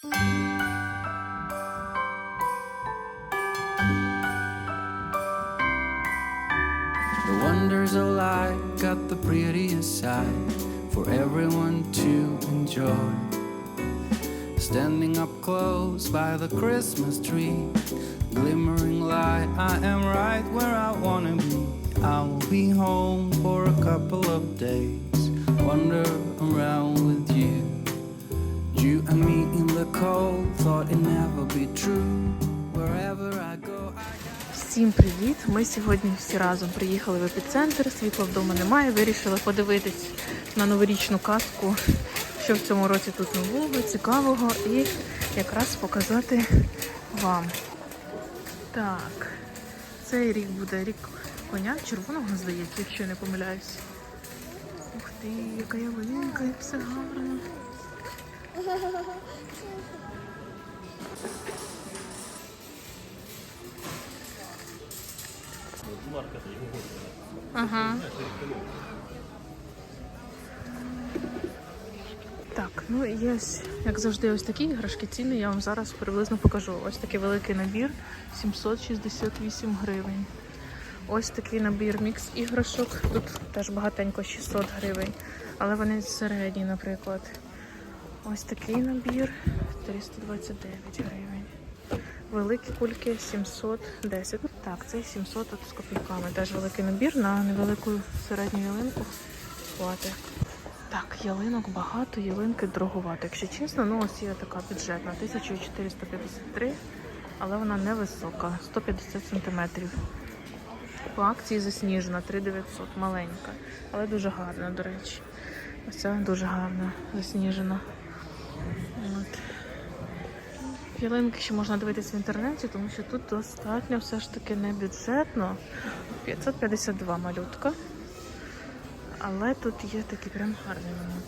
The wonders of life got the prettiest side for everyone to enjoy. Standing up close by the Christmas tree, glimmering light, I am right where I wanna be. I will be home for a couple of days, wander around with you. You and me in the cold, thought it never be true. Wherever I go, Всім привіт! Ми сьогодні всі разом приїхали в епіцентр. Світла вдома немає. Вирішили подивитись на новорічну казку, що в цьому році тут нового, цікавого, і якраз показати вам. Так, цей рік буде рік коня червоного, здається, якщо я не помиляюсь. Ух ти, яка ялинка, як все гарно. Ага. Так, ну і є як завжди, ось такі іграшки. Ціни я вам зараз приблизно покажу. Ось такий великий набір 768 гривень. Ось такий набір мікс іграшок. Тут теж багатенько 600 гривень. Але вони середні, наприклад. Ось такий набір 329 гривень. Великі кульки 710. Так, цей 700 от з копійками. Теж великий набір на невелику середню ялинку. Хватить. Так, ялинок багато, ялинки дороговато. Якщо чесно, ну ось є така бюджетна 1453, але вона невисока, 150 сантиметрів. По акції засніжена 3900, маленька, але дуже гарна, до речі. Ось ця дуже гарна, засніжена. От. Ялинки ще можна дивитися в інтернеті, тому що тут достатньо все ж таки не бюджетно. 552 малютка. Але тут є такі прям гарні вони.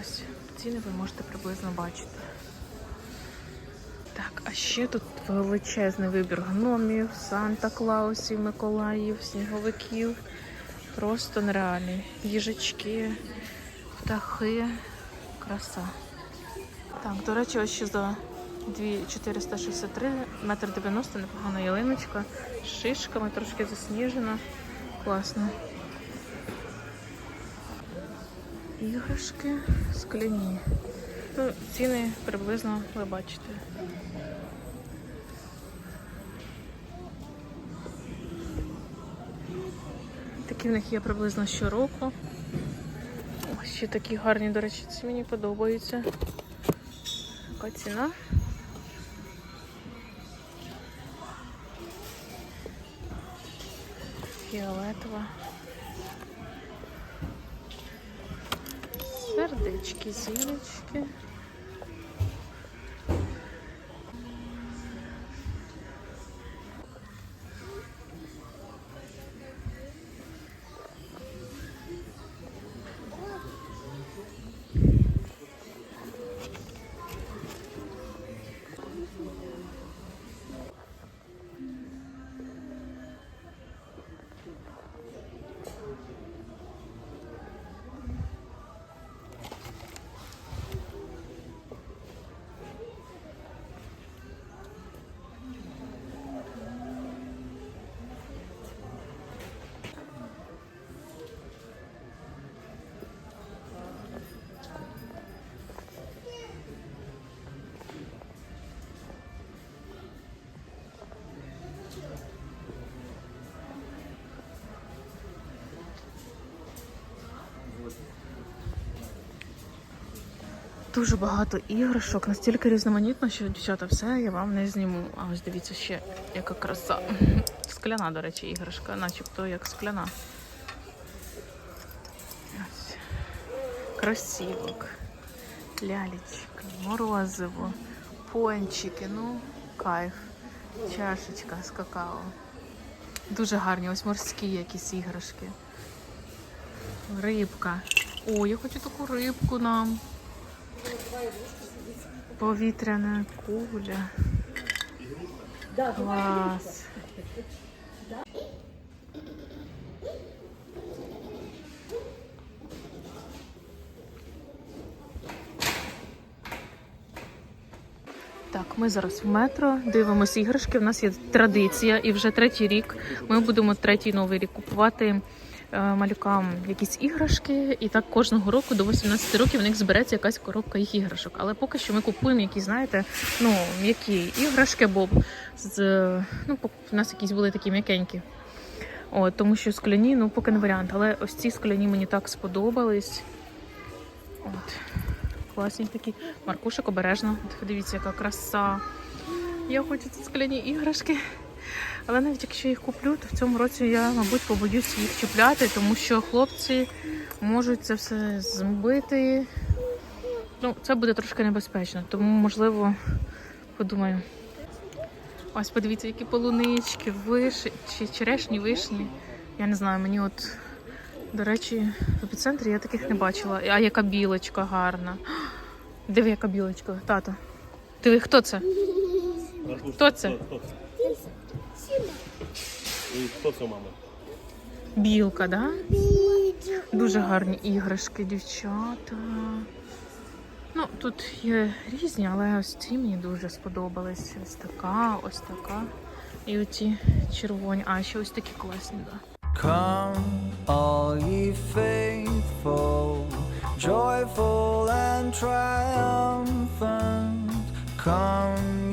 Ось ціни ви можете приблизно бачити. Так, а ще тут величезний вибір гномів, Санта-Клаусів, Миколаїв, сніговиків. Просто нереальний. Їжачки, птахи, краса. Так, до речі, ось ще за 2463, метр 90, непогана ялиночка. З шишками, трошки засніжена. Класно. Іграшки скляні. Ну, ціни приблизно ви бачите. Такі в них є приблизно щороку. Ще такі гарні, до речі, ці мені подобаються. Яка ціна? Фіолетова. Сердечки, зірочки. Дуже багато іграшок, настільки різноманітно, що дівчата, все я вам не зніму. А ось дивіться ще, яка краса. Скляна, до речі, іграшка, начебто як скляна. Ось. Красивок, лялечка, морозиво, пончики, ну, кайф, чашечка з какао. Дуже гарні, ось морські якісь іграшки. Рибка. О, я хочу таку рибку нам. Повітряна куля. Клас. Так, ми зараз в метро дивимося іграшки. У нас є традиція, і вже третій рік ми будемо третій новий рік купувати малюкам якісь іграшки. І так кожного року до 18 років в них збереться якась коробка їх іграшок. Але поки що ми купуємо якісь, знаєте, ну м'які іграшки, бо з ну у нас якісь були такі м'якенькі. От, тому що скляні, ну поки не варіант. Але ось ці скляні мені так сподобались. От. Класні такі. Маркушек обережно. Дивіться, яка краса. Я хочу ці скляні іграшки. Але навіть якщо їх куплю, то в цьому році я, мабуть, побоюсь їх чіпляти, тому що хлопці можуть це все змбити. Ну, це буде трошки небезпечно, тому, можливо, подумаю. Ось подивіться, які полунички, виші, чи черешні вишні. Я не знаю, мені от, до речі, в епіцентрі я таких не бачила. А яка білочка гарна. Диви, яка білочка, тато. Диви? Хто це? Хто це? І хто це мама? Білка, да? Дуже гарні іграшки, дівчата. Ну, тут є різні, але ось ці мені дуже сподобались. Ось така, ось така. І оці червоні. А, ще ось такі класні, да. Come, all ye faithful, joyful and triumphant. Come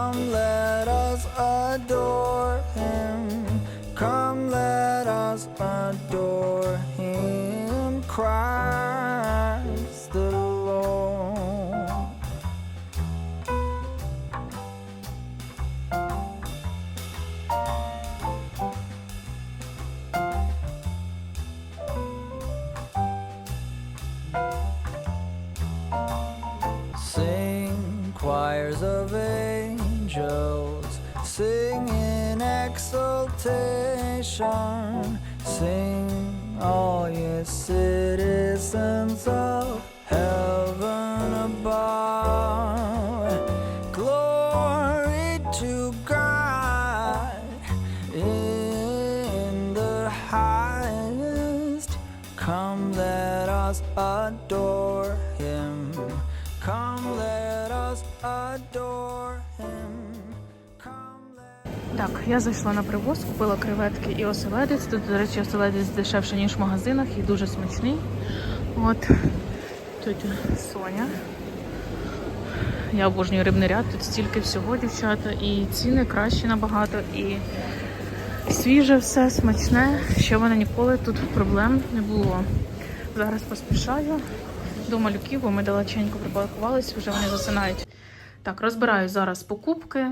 Come, let us adore him. Come, let us adore sing all ye citizens of я зайшла на привоз, купила креветки і оселедець. Тут, до речі, оселедець дешевше, ніж в магазинах, і дуже смачний. От тут Соня. Я обожнюю рибний ряд, тут стільки всього, дівчата, і ціни кращі набагато, і свіже все, смачне. Ще в мене ніколи тут проблем не було. Зараз поспішаю до малюків, бо ми далеченько припаркувалися, вже вони засинають. Так, розбираю зараз покупки.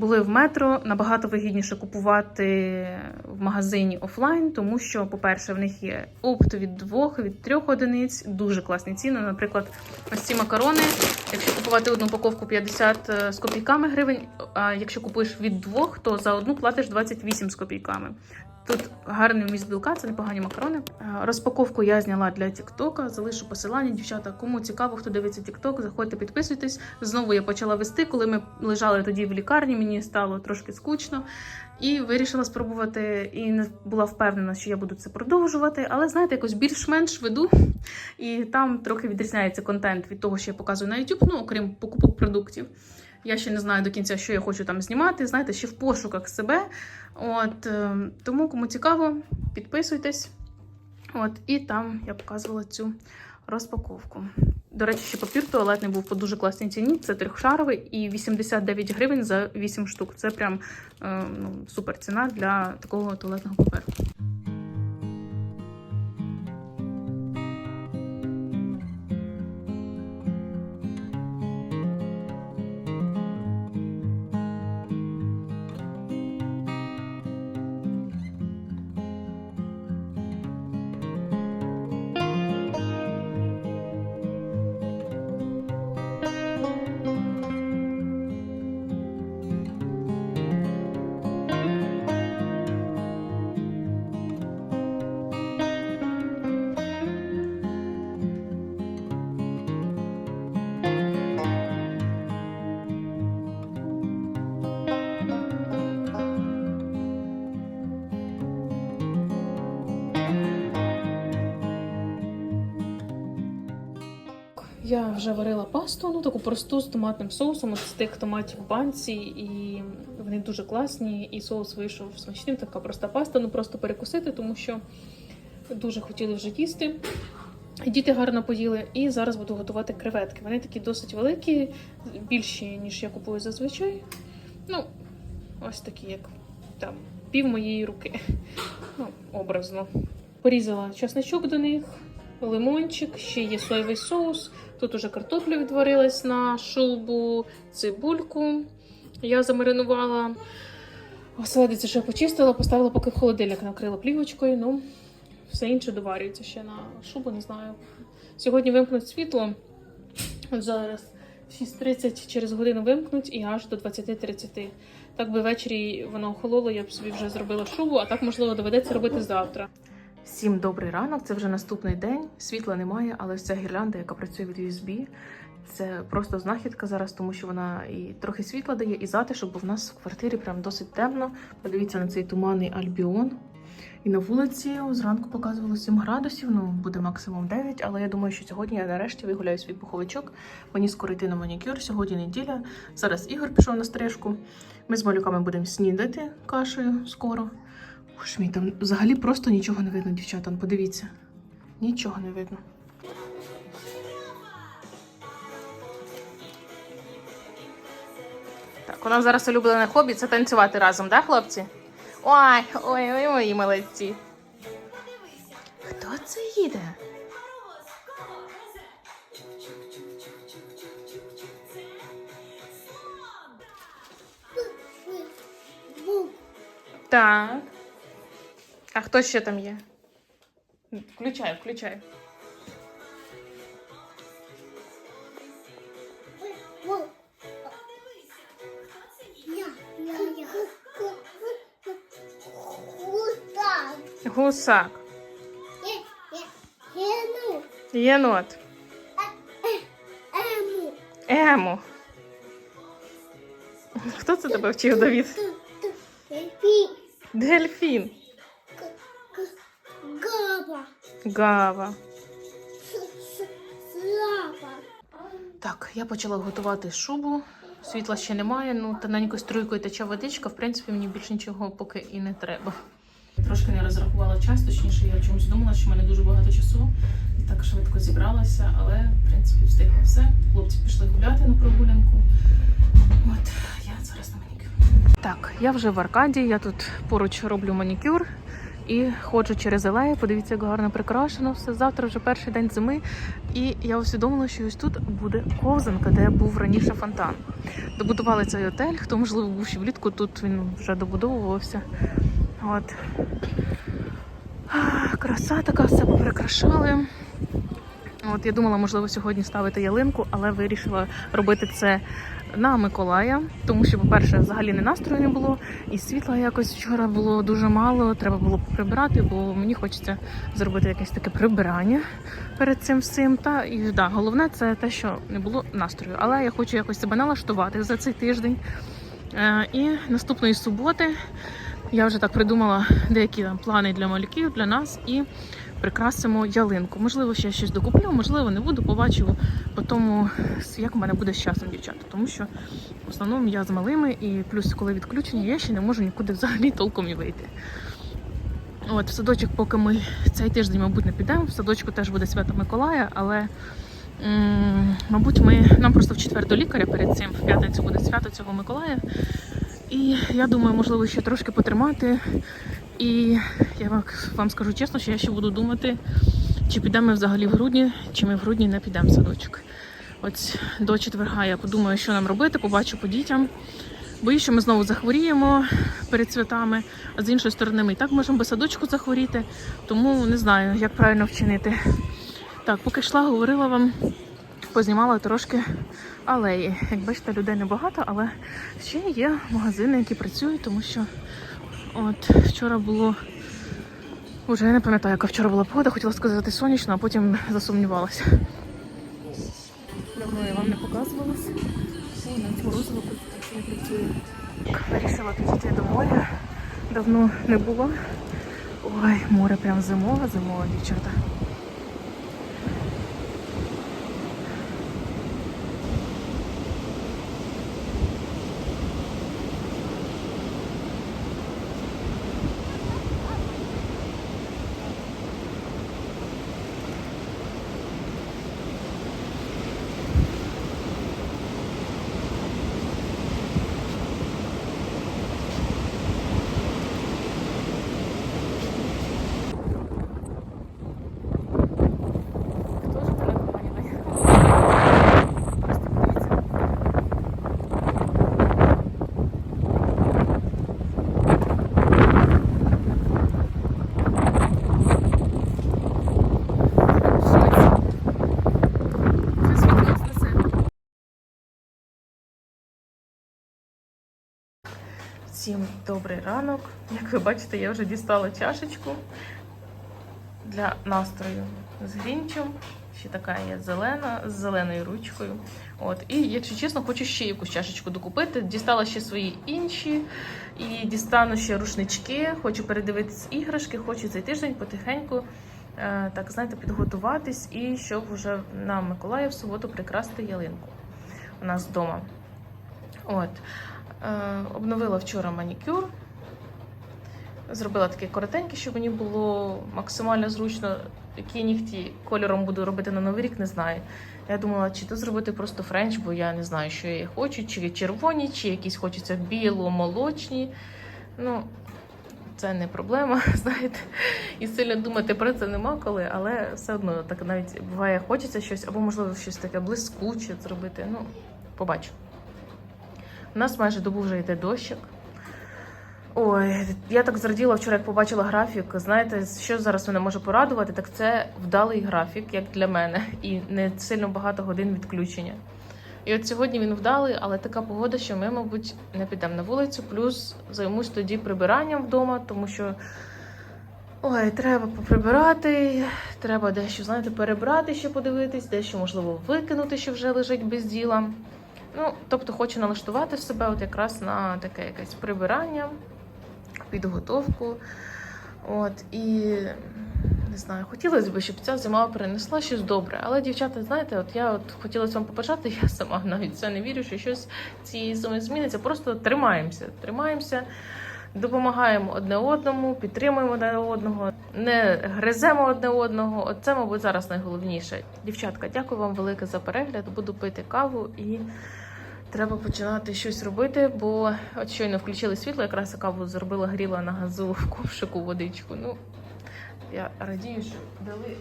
Були в метро. Набагато вигідніше купувати в магазині офлайн, тому що, по-перше, в них є опт від двох, від трьох одиниць, дуже класні ціни. Наприклад, ось ці макарони. Якщо купувати одну упаковку 50 з копійками гривень, а якщо купуєш від двох, то за одну платиш 28 з копійками. Тут гарний вміст білка, це непогані макарони. Е, Розпаковку я зняла для Тіктока. Залишу посилання. Дівчата, кому цікаво, хто дивиться Тікток, заходьте, підписуйтесь. Знову я почала вести, коли ми лежали тоді в лікарні. Мені стало трошки скучно. І вирішила спробувати, і не була впевнена, що я буду це продовжувати. Але знаєте, якось більш-менш веду. І там трохи відрізняється контент від того, що я показую на YouTube, ну окрім покупок продуктів. Я ще не знаю до кінця, що я хочу там знімати. Знаєте, ще в пошуках себе. От е, тому, кому цікаво, підписуйтесь. От, і там я показувала цю розпаковку. До речі, ще папір туалетний був по дуже класній ціні. Це трьохшаровий і 89 гривень за 8 штук. Це прям е, ну, супер ціна для такого туалетного паперу. Я вже варила пасту, ну таку просту з томатним соусом, от з тих томатів в банці, і вони дуже класні, і соус вийшов смачним. Така проста паста, ну просто перекусити, тому що дуже хотіли вже їсти. Діти гарно поїли, і зараз буду готувати креветки. Вони такі досить великі, більші, ніж я купую зазвичай. Ну, ось такі, як там, пів моєї руки. Ну, образно. Порізала чесничок до них, лимончик, ще є соєвий соус. Тут уже картопля відварилась на шубу, цибульку. Я замаринувала. Оселедицю ще почистила, поставила поки в холодильник, накрила плівочкою. Ну, все інше доварюється ще на шубу, не знаю. Сьогодні вимкнуть світло. От зараз 6.30 через годину вимкнуть і аж до 20.30. Так би ввечері воно охололо, я б собі вже зробила шубу, а так, можливо, доведеться робити завтра. Всім добрий ранок, це вже наступний день. Світла немає, але ось ця гірлянда, яка працює від USB, це просто знахідка зараз, тому що вона і трохи світла дає, і затишок, бо в нас в квартирі прям досить темно. Подивіться на цей туманний альбіон. І на вулиці зранку показувало 7 градусів, ну буде максимум 9, але я думаю, що сьогодні я нарешті вигуляю свій пуховичок. Мені скоро йти на манікюр. Сьогодні неділя. Зараз Ігор пішов на стрижку. Ми з малюками будемо снідати кашею скоро. Уж мій там взагалі просто нічого не видно, дівчата. Подивіться. Нічого не видно. Так, у нас зараз улюблене хобі це танцювати разом, да, хлопці? Ой, ой, ой, мої молодці. Хто це їде? Так. А хто ще там є? Включай, включай. Гусак. Єнот. Ему. Ему. Хто це тебе вчив, Давід? Пи. Дельфін. Гава. Так, я почала готувати шубу. Світла ще немає, ну тоненькою струйкою тече водичка. В принципі, мені більше нічого поки і не треба. Трошки не розрахувала час, точніше, я чомусь думала, що в мене дуже багато часу і так швидко зібралася, але в принципі встигла все. Хлопці пішли гуляти на прогулянку. От я зараз на манікюр. Так, я вже в Аркаді, я тут поруч роблю манікюр. І ходжу через алею, подивіться, як гарно прикрашено все. Завтра вже перший день зими. І я усвідомила, що ось тут буде ковзанка, де був раніше фонтан. Добудували цей отель. Хто можливо був ще влітку, тут він вже добудовувався. От. Краса така, все поприкрашали. От я думала, можливо, сьогодні ставити ялинку, але вирішила робити це на Миколая, тому що, по-перше, взагалі не настрою не було, і світла якось вчора було дуже мало. Треба було прибирати, бо мені хочеться зробити якесь таке прибирання перед цим всім. Та і да, головне це те, що не було настрою. Але я хочу якось себе налаштувати за цей тиждень. Е, і наступної суботи я вже так придумала деякі там плани для малюків, для нас і прикрасимо ялинку. Можливо, ще щось докуплю, можливо, не буду, побачу по тому, як у мене буде з часом, дівчата. Тому що в основному я з малими, і плюс, коли відключення, я ще не можу нікуди взагалі толком і вийти. От, в садочок, поки ми цей тиждень, мабуть, не підемо. В садочку теж буде свято Миколая, але мабуть, ми нам просто в четвер до лікаря перед цим в п'ятницю буде свято цього Миколая. І я думаю, можливо, ще трошки потримати. І я вам, скажу чесно, що я ще буду думати, чи підемо ми взагалі в грудні, чи ми в грудні не підемо в садочок. От до четверга я подумаю, що нам робити, побачу по дітям. Боюсь, що ми знову захворіємо перед святами, а з іншої сторони, ми і так можемо без садочку захворіти, тому не знаю, як правильно вчинити. Так, поки йшла, говорила вам, познімала трошки алеї. Як бачите, людей небагато, але ще є магазини, які працюють, тому що от вчора було. Уже я не пам'ятаю, яка вчора була погода, хотіла сказати сонячно, а потім засумнівалася. Давно я вам не показувалася. Навіть морозиво не працює. Вирішила підійти до моря. Давно не було. Ой, море прям зимове, зимове, дівчата. Всім добрий ранок. Як ви бачите, я вже дістала чашечку для настрою з грінчем. Ще така є зелена, з зеленою ручкою. От. І, якщо чесно, хочу ще якусь чашечку докупити. Дістала ще свої інші. І дістану ще рушнички. Хочу передивитись іграшки, хочу цей тиждень потихеньку. е, Так, знаєте, підготуватись і щоб вже на Миколая в суботу прикрасти ялинку у нас вдома. От. Е, обновила вчора манікюр. Зробила таке коротеньке, щоб мені було максимально зручно. Які нігті кольором буду робити на новий рік, не знаю. Я думала, чи то зробити просто френч, бо я не знаю, що я хочу, чи червоні, чи якісь хочеться біло-молочні. Ну, це не проблема, знаєте. І сильно думати про це нема коли, але все одно так навіть буває, хочеться щось, або можливо щось таке блискуче зробити. Ну, побачу. У нас майже добу вже йде дощик. Ой, я так зраділа вчора, як побачила графік. Знаєте, що зараз мене може порадувати, так це вдалий графік, як для мене, і не сильно багато годин відключення. І от сьогодні він вдалий, але така погода, що ми, мабуть, не підемо на вулицю, плюс займусь тоді прибиранням вдома, тому що ой, треба поприбирати, треба дещо, знаєте, перебрати, ще подивитись, дещо можливо викинути, що вже лежить без діла. Ну, тобто хочу налаштувати себе от якраз на таке якесь прибирання, підготовку. От, і не знаю, хотілося б, щоб ця зима принесла щось добре. Але, дівчата, знаєте, от я от хотілося вам побажати, я сама навіть це не вірю, що щось цієї зими зміниться. Просто тримаємося, тримаємося, допомагаємо одне одному, підтримуємо одне одного, не гриземо одне одного. От це, мабуть, зараз найголовніше. Дівчатка, дякую вам велике за перегляд. Буду пити каву і. Треба починати щось робити, бо от щойно включили світло, якраз каву зробила, гріла на газу в ковшику водичку. Ну, я радію, що дали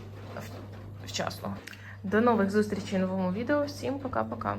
вчасно. До нових зустрічей в новому відео. Всім пока-пока.